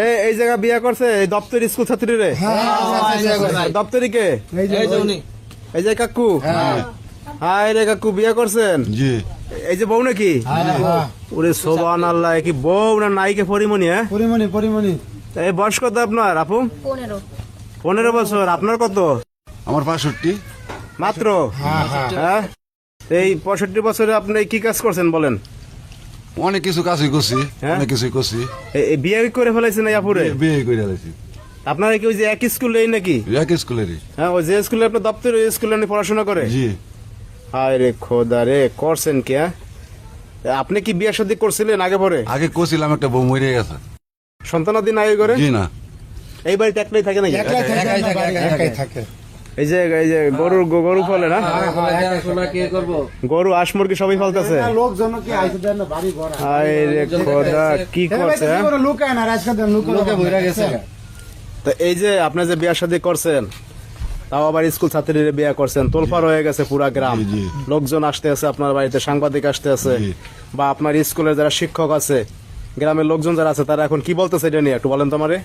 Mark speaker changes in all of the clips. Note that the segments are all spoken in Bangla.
Speaker 1: এই এই জায়গা বিয়ে করছে এই দপ্তরি স্কুল ছাত্রী রে দপ্তরি কে? এই যে কাকু। হাই রে কাকু বিয়ে করছেন?
Speaker 2: জি।
Speaker 1: এই যে বউ নাকি? ওরে সোবান আল্লাহ কি বউ না নাইকে পরিমণি হ্যাঁ?
Speaker 3: পরিমণি পরিমণি।
Speaker 1: এই বয়স কত আপনার আপু?
Speaker 4: পনেরো।
Speaker 1: পনেরো বছর আপনার কত?
Speaker 2: আমার পাঁচষট্টি
Speaker 1: মাত্র? হ্যাঁ? এই পঁয়ষট্টি বছরে আপনি কি কাজ করছেন বলেন?
Speaker 2: অনেক কিছু কাজই করছি
Speaker 1: হ্যাঁ?
Speaker 2: অনেক কিছুই করছি।
Speaker 1: বিয়ে করে ফেলাইছেন না আপুরে?
Speaker 2: বিয়ে করে আলাইছি
Speaker 1: আপনারা কি ওই যে এক স্কুলেই নাকি?
Speaker 2: এক স্কুলেরই
Speaker 1: হ্যাঁ ওই যে স্কুলে আপনার দপ্তর ওই স্কুলে আপনি পড়াশোনা করে?
Speaker 2: জি।
Speaker 1: হায় রে খোদা রে করছেন কি হ্যাঁ? আপনি কি বিয়ে শাদী করছিলেন আগে পরে?
Speaker 2: আগে করছিলাম একটা বউ মরে গেছে।
Speaker 1: সন্তানাদি নাই করে
Speaker 2: জি না।
Speaker 1: এই বাড়িতে একলাই থাকে নাকি?
Speaker 3: একাই থাকে একাই থাকে।
Speaker 1: এই যে এই যে গরুর গরু ফলে না? গরু হাঁস মুরগি সবই ফলতেছে?
Speaker 3: কি
Speaker 1: হায় করছে হ্যাঁ?
Speaker 3: লুকায় না রাজকা দেন লুকে বইরা গেছে।
Speaker 1: তো এই যে আপনি যে বিয়ে শাদী করছেন তাও আবার স্কুল ছাত্রীরা বিয়ে করছেন তোলপার হয়ে গেছে পুরা গ্রাম। লোকজন আসতে আছে আপনার বাড়িতে সাংবাদিক আসতে আছে বা আপনার স্কুলের যারা শিক্ষক আছে গ্রামের লোকজন যারা আছে তারা এখন কি বলতেছে এটা নিয়ে একটু বলেন তোমারে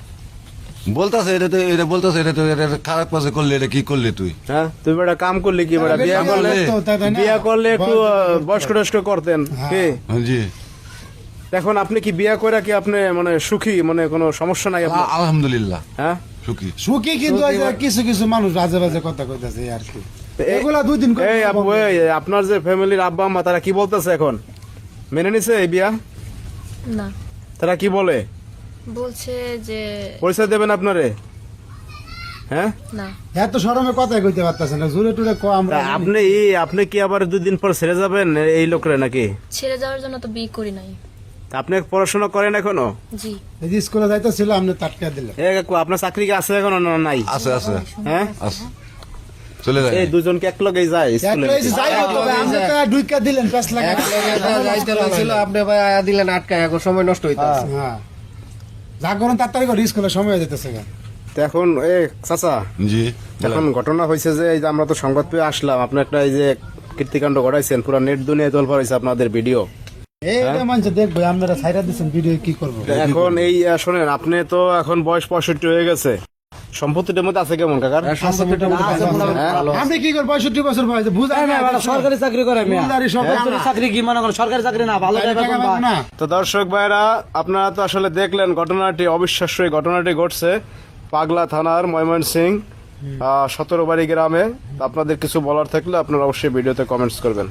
Speaker 2: বলতাছে এটা তো এটা বলতাছে এটা তো এটা খারাপ কাজে করলে এটা কি করলে তুই?
Speaker 1: হ্যাঁ? তুমি বেটা কাম করলে কি বেটা? বিয়ে করলে বিয়ে করলে একটু বয়স্ক টয়স্ক করতেন কি?
Speaker 2: হ্যাঁ, জি।
Speaker 1: এখন আপনি কি বিয়ে করে কি আপনি মানে সুখী? মানে কোনো সমস্যা নাই আপনার?
Speaker 2: আলহামদুলিল্লাহ।
Speaker 1: হ্যাঁ?
Speaker 2: সুখী।
Speaker 3: সুখী কিন্তু যে কিছু কিছু মানুষ বাজে বাজে কথা কইতাছে আর কি। এগুলা দুই দিন
Speaker 1: এই আপু এই আপনার যে ফ্যামিলির আব্বা আম্মা তারা কি বলতেছে এখন? মেনে নিছে এই বিয়া?
Speaker 4: না।
Speaker 1: তারা কি বলে?
Speaker 4: বলছে যে
Speaker 1: পরিচয় দেবেন আপনারে? হ্যাঁ?
Speaker 4: না।
Speaker 3: এত সরমে কথাই কইতে পারতাছে না জুড়ে টুরে ক আমরা।
Speaker 1: আপনি এই আপনি কি আবার দুই দিন পর ছেড়ে যাবেন এই লোকরে নাকি?
Speaker 4: ছেড়ে যাওয়ার জন্য তো বিয়ে করি নাই।
Speaker 1: আপনি পড়াশোনা করেন এখনও?
Speaker 4: জি।
Speaker 3: এই যে স্কুলে যাইতেছিল আপনি টাটকা দিলেন
Speaker 1: এ কাকু আপনার চাকরি কি আছে এখনও না নাই?
Speaker 2: আছে আছে।
Speaker 1: হ্যাঁ?
Speaker 2: আছে। চলে যায়।
Speaker 1: এই দুজনকে এক লগেই যায় স্কুলে।
Speaker 3: একলাই তবে আপনি তো দিলেন পেছ লাগা।
Speaker 5: যাইতে লাগছিল আপনি ভাই আয়া দিলেন আটকায় এখন সময় নষ্ট হইতাছে।
Speaker 3: হ্যাঁ। যা তার তারিখ রিস্ক হলে সময় যেতেছে
Speaker 1: তো এখন এ চাচা
Speaker 2: জি
Speaker 1: এখন ঘটনা হয়েছে যে এই যে আমরা তো সংবাদ পেয়ে আসলাম আপনি একটা এই যে কীর্তিকাণ্ড ঘটাইছেন পুরো নেট দুনিয়ায় তোল হয়েছে আপনাদের ভিডিও।
Speaker 3: করব?
Speaker 1: এখন এই শোনেন আপনি তো এখন বয়স পঁয়ষট্টি হয়ে গেছে। সম্পত্তিটার মধ্যে আছে কেমন কাকার? হ্যাঁ?
Speaker 3: আপনি কি করব পঁয়ষট্টি বছর বয়স বুঝাই না
Speaker 6: সরকারি চাকরি করে সরকারি চাকরি কি মনে করেন? সরকারি চাকরি না ভালো
Speaker 1: তো দর্শক ভাইরা আপনারা তো আসলে দেখলেন ঘটনাটি অবিশ্বাস্য ঘটনাটি ঘটছে পাগলা থানার ময়মনসিং সতেরো বাড়ি গ্রামে। আপনাদের কিছু বলার থাকলে আপনারা অবশ্যই ভিডিওতে কমেন্টস করবেন।